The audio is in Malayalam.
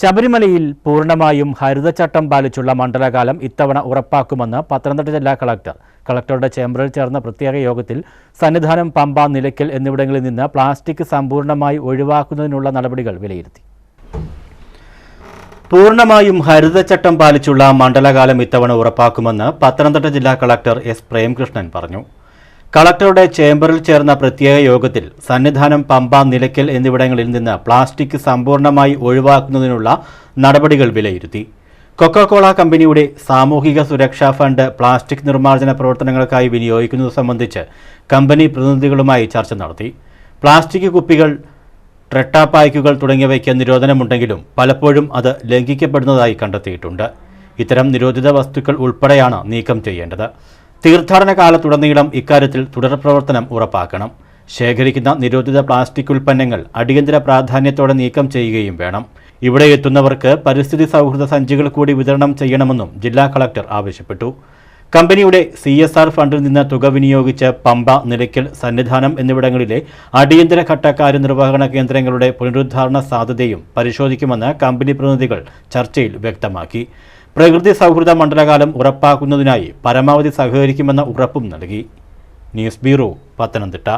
ശബരിമലയിൽ പൂർണമായും ഹരിതചട്ടം പാലിച്ചുള്ള മണ്ഡലകാലം ഇത്തവണ ഉറപ്പാക്കുമെന്ന് പത്തനംതിട്ട ജില്ലാ കളക്ടർ. കളക്ടറുടെ ചേംബറിൽ ചേർന്ന പ്രത്യേക യോഗത്തിൽ സന്നിധാനം പമ്പ നിലയ്ക്കൽ എന്നിവിടങ്ങളിൽ നിന്ന് പ്ലാസ്റ്റിക് സമ്പൂർണമായി ഒഴിവാക്കുന്നതിനുള്ള നടപടികൾ വിലയിരുത്തി. പൂർണമായും ഹരിതചട്ടം പാലിച്ചുള്ള മണ്ഡലകാലം ഇത്തവണ ഉറപ്പാക്കുമെന്ന് പത്തനംതിട്ട ജില്ലാ കളക്ടർ എസ് പ്രേംകൃഷ്ണൻ പറഞ്ഞു. കളക്ടറുടെ ചേംബറിൽ ചേർന്ന പ്രത്യേക യോഗത്തിൽ സന്നിധാനം പമ്പ നിലയ്ക്കൽ എന്നിവിടങ്ങളിൽ നിന്ന് പ്ലാസ്റ്റിക് സമ്പൂർണമായി ഒഴിവാക്കുന്നതിനുള്ള നടപടികൾ വിലയിരുത്തി. കൊക്കോകോള കമ്പനിയുടെ സാമൂഹിക സുരക്ഷാ ഫണ്ട് പ്ലാസ്റ്റിക് നിർമ്മാർജന പ്രവർത്തനങ്ങൾക്കായി വിനിയോഗിക്കുന്നത് സംബന്ധിച്ച് കമ്പനി പ്രതിനിധികളുമായി ചർച്ച നടത്തി. പ്ലാസ്റ്റിക് കുപ്പികൾ ട്രെട്ടാപ്പായ്ക്കുകൾ തുടങ്ങിയവയ്ക്ക് നിരോധനമുണ്ടെങ്കിലും പലപ്പോഴും അത് ലംഘിക്കപ്പെടുന്നതായി കണ്ടെത്തിയിട്ടുണ്ട്. ഇത്തരം നിരോധിത വസ്തുക്കൾ ഉൾപ്പെടെയാണ് നീക്കം ചെയ്യേണ്ടത്. തീർത്ഥാടന കാലത്തുടനീളം ഇക്കാര്യത്തിൽ തുടർ പ്രവർത്തനം ഉറപ്പാക്കണം. ശേഖരിക്കുന്ന നിരോധിത പ്ലാസ്റ്റിക് ഉൽപ്പന്നങ്ങൾ അടിയന്തര പ്രാധാന്യത്തോടെ നീക്കം ചെയ്യുകയും വേണം. ഇവിടെ എത്തുന്നവർക്ക് പരിസ്ഥിതി സൗഹൃദ സഞ്ചികൾ കൂടി വിതരണം ചെയ്യണമെന്നും ജില്ലാ കളക്ടർ ആവശ്യപ്പെട്ടു. കമ്പനിയുടെ സി എസ് ആർ ഫണ്ടിൽ നിന്ന് തുക വിനിയോഗിച്ച് പമ്പ നിലയ്ക്കൽ സന്നിധാനം എന്നിവിടങ്ങളിലെ അടിയന്തര ഘട്ട കാര്യനിർവഹണ കേന്ദ്രങ്ങളുടെ പുനരുദ്ധാരണ സാധ്യതയും പരിശോധിക്കുമെന്ന് കമ്പനി പ്രതിനിധികൾ ചർച്ചയിൽ വ്യക്തമാക്കി. പ്രകൃതി സൗഹൃദ മണ്ഡലകാലം ഉറപ്പാക്കുന്നതിനായി പരമാവധി സഹകരിക്കുമെന്ന ഉറപ്പും നൽകി. News bureau Pathanamthitta.